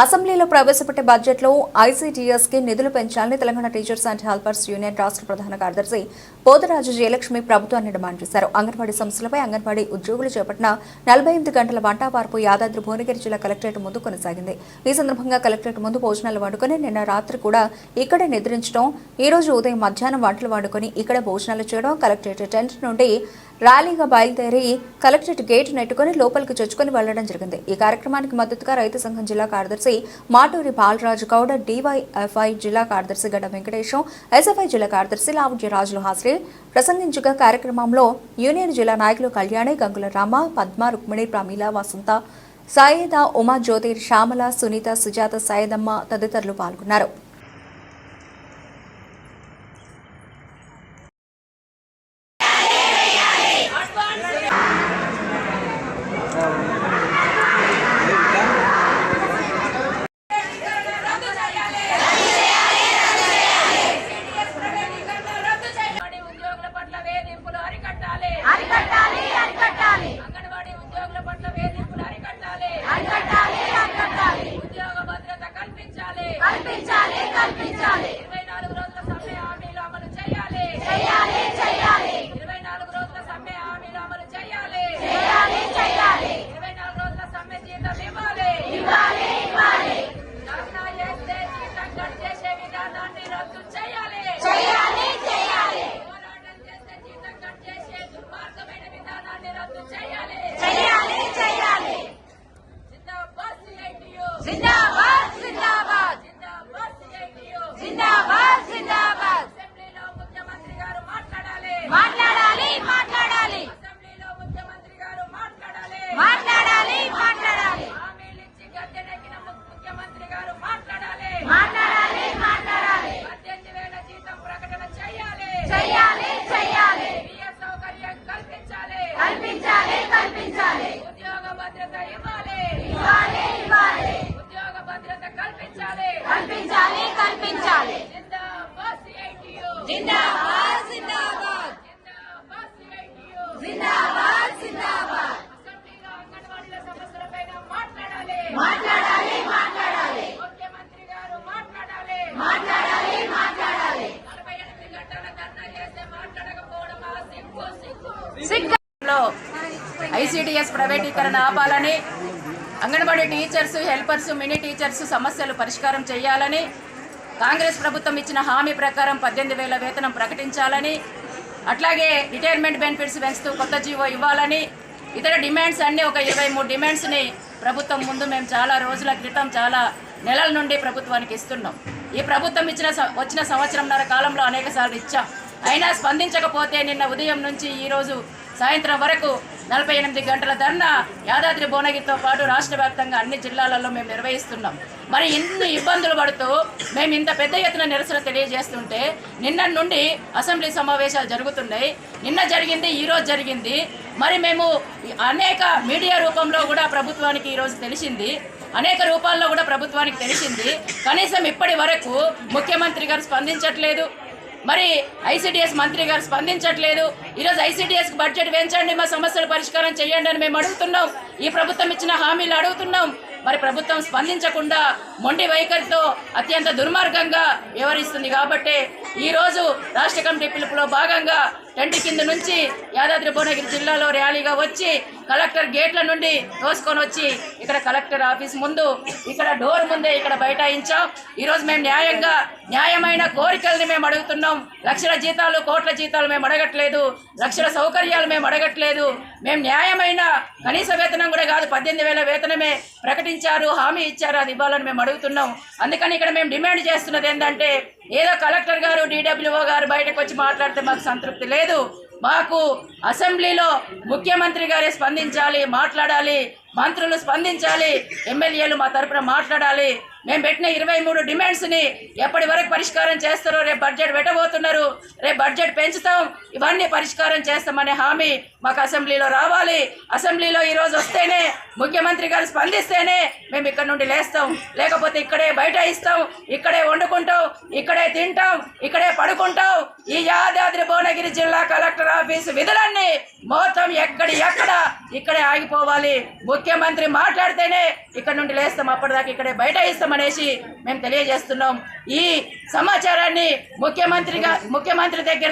అసెంబ్లీలో ప్రవేశపెట్టే బడ్జెట్లో ఐసీటీఎస్కి నిధులు పెంచాలని Telangana teachers and helpers union రాష్ట్ర ప్రధాన కార్యదర్శి పోతరాజు జయలక్ష్మి ప్రభుత్వాన్ని డిమాండ్ చేశారు. అంగన్వాడీ సంస్థలపై అంగన్వాడీ ఉద్యోగులు చేపట్టిన నలభై ఎనిమిది గంటల వంటాపార్పు యాదాద్రి భువనగిరి జిల్లా కలెక్టరేట్ ముందు కొనసాగింది. ఈ సందర్భంగా కలెక్టరేట్ ముందు భోజనాలు వండుకొని నిన్న రాత్రి కూడా ఇక్కడే నిద్రించడం ఈ రోజు ఉదయం మధ్యాహ్నం వంటలు వండుకొని ఇక్కడే భోజనాలు చేయడం కలెక్టరేట్ టెంట్ నుండి ర్యాలీగా బయలుదేరి కలెక్టరేట్ గేట్ నెట్టుకుని లోపలికి చొచ్చుకొని వెళ్ళడం జరిగింది. ఈ కార్యక్రమానికి మద్దతుగా రైతు సంఘం జిల్లా కార్యదర్శి మాటూరి బాలరాజు గౌడ డివైఎఫ్ఐ జిల్లా కార్యదర్శి గడ్డ వెంకటేశం ఎస్ఎఫ్ఐ జిల్లా కార్యదర్శి లావుజ్య రాజులు హాజరై ప్రసంగించగా కార్యక్రమంలో యూనియన్ జిల్లా నాయకులు కళ్యాణి గంగుల రామ పద్మ రుక్మిణి ప్రమీల వసంత సాయేద ఉమా జ్యోతి శ్యామల సునీత సుజాత సాయదమ్మ తదితరులు పాల్గొన్నారు. కల్పించాలి కల్పించాలి. ఇరవై నాలుగు మాట్లాడాలి. మాట్లాడాలి మాట్లాడాలి. ముఖ్యమంత్రి గారు మాట్లాడాలి. మాట్లాడాలి మాట్లాడాలి. నలభై ఎనిమిది గంటల ధర్నా చేస్తే మాట్లాడకపోవడం ఆ సిగ్గు సిగ్గు. సిగ్గు. లో ఐసీడీఎస్ ప్రైవేటీకరణ ఆపాలని anganwadi teachers helpers mini teachers సమస్యలు పరిష్కారం చేయాలని కాంగ్రెస్ ప్రభుత్వం ఇచ్చిన హామీ ప్రకారం పద్దెనిమిది వేల వేతనం ప్రకటించాలని అట్లాగే రిటైర్మెంట్ బెనిఫిట్స్ పెంచుతూ కొత్త జీవో ఇవ్వాలని ఇతర డిమాండ్స్ అన్నీ ఒక ఇరవై మూడు డిమాండ్స్ని ప్రభుత్వం ముందు మేము చాలా రోజుల క్రితం చాలా నెలల నుండి ప్రభుత్వానికి ఇస్తున్నాం. ఈ ప్రభుత్వం ఇచ్చిన వచ్చిన సంవత్సరంన్నర కాలంలో అనేక సార్లు ఇచ్చాం. అయినా స్పందించకపోతే నిన్న ఉదయం నుంచి ఈరోజు సాయంత్రం వరకు నలభై ఎనిమిది గంటల ధర్నా యాదాద్రి భువనగిరితో పాటు రాష్ట్ర వ్యాప్తంగా అన్ని జిల్లాలలో మేము నిర్వహిస్తున్నాం. మరి ఇన్ని ఇబ్బందులు పడుతూ మేము ఇంత పెద్ద ఎత్తున నిరసన తెలియజేస్తుంటే నిన్న నుండి అసెంబ్లీ సమావేశాలు జరుగుతున్నాయి. నిన్న జరిగింది ఈరోజు జరిగింది. మరి మేము అనేక మీడియా రూపంలో కూడా ప్రభుత్వానికి ఈరోజు తెలిసింది. అనేక రూపాల్లో కూడా ప్రభుత్వానికి తెలిసింది. కనీసం ఇప్పటి వరకు ముఖ్యమంత్రి గారు స్పందించట్లేదు. మరి ఐసీడీఎస్ మంత్రి గారు స్పందించట్లేదు. ఈరోజు ఐసీడీఎస్కి బడ్జెట్ పెంచండి మా సమస్యలు పరిష్కారం చేయండి అని మేము అడుగుతున్నాం. ఈ ప్రభుత్వం ఇచ్చిన హామీలు అడుగుతున్నాం. మరి ప్రభుత్వం స్పందించకుండా మొండి వైఖరితో అత్యంత దుర్మార్గంగా వ్యవహరిస్తుంది కాబట్టి ఈరోజు రాష్ట్ర కమిటీ పిలుపులో భాగంగా టెంట్ కింద నుంచి యాదాద్రి భువనగిరి జిల్లాలో ర్యాలీగా వచ్చి కలెక్టర్ గేట్ల నుండి తోసుకొని వచ్చి ఇక్కడ కలెక్టర్ ఆఫీస్ ముందు ఇక్కడ డోర్ ముందే ఇక్కడ బైఠాయించాం. ఈరోజు మేము న్యాయంగా న్యాయమైన కోరికల్ని మేము అడుగుతున్నాం. లక్షల జీతాలు కోట్ల జీతాలు మేము అడగట్లేదు. లక్షల సౌకర్యాలు మేము అడగట్లేదు. మేము న్యాయమైన కనీస వేతనం కూడా కాదు పద్దెనిమిది వేల వేతనమే ప్రకటించారు హామీ ఇచ్చారు అది ఇవ్వాలని మేము అడుగుతున్నాం. అందుకని ఇక్కడ మేము డిమాండ్ చేస్తున్నది ఏంటంటే ఏదో కలెక్టర్ గారు డీడబ్ల్యూఓ గారు బయటకు వచ్చి మాట్లాడితే మాకు సంతృప్తి లేదు. మాకు అసెంబ్లీలో ముఖ్యమంత్రి గారే స్పందించాలి మాట్లాడాలి మంత్రులు స్పందించాలి ఎమ్మెల్యేలు మా తరపున మాట్లాడాలి. మేము పెట్టిన ఇరవై మూడు డిమాండ్స్ని ఎప్పటి వరకు పరిష్కారం చేస్తారో రేపు బడ్జెట్ పెట్టబోతున్నారు. రేపు బడ్జెట్ పెంచుతాం. ఇవన్నీ పరిష్కారం చేస్తామనే హామీ మాకు అసెంబ్లీలో రావాలి. అసెంబ్లీలో ఈరోజు వస్తేనే ముఖ్యమంత్రి గారు స్పందిస్తేనే మేము ఇక్కడ నుండి లేస్తాం. లేకపోతే ఇక్కడే బయట ఇస్తాం. ఇక్కడే వండుకుంటాం. ఇక్కడే తింటాం. ఇక్కడే పడుకుంటాం. ఈ యాదాద్రి భువనగిరి జిల్లా కలెక్టర్ ఆఫీస్ విధులన్నీ మొత్తం ఎక్కడి ఎక్కడ ఇక్కడే ఆగిపోవాలి. ముఖ్యమంత్రి మాట్లాడితేనే ఇక్కడ నుండి లేస్తాం. అప్పటిదాకా ఇక్కడే బయట అనేసి మేము తెలియజేస్తున్నాం. ఈ సమాచారాన్ని ముఖ్యమంత్రిగా ముఖ్యమంత్రి దగ్గర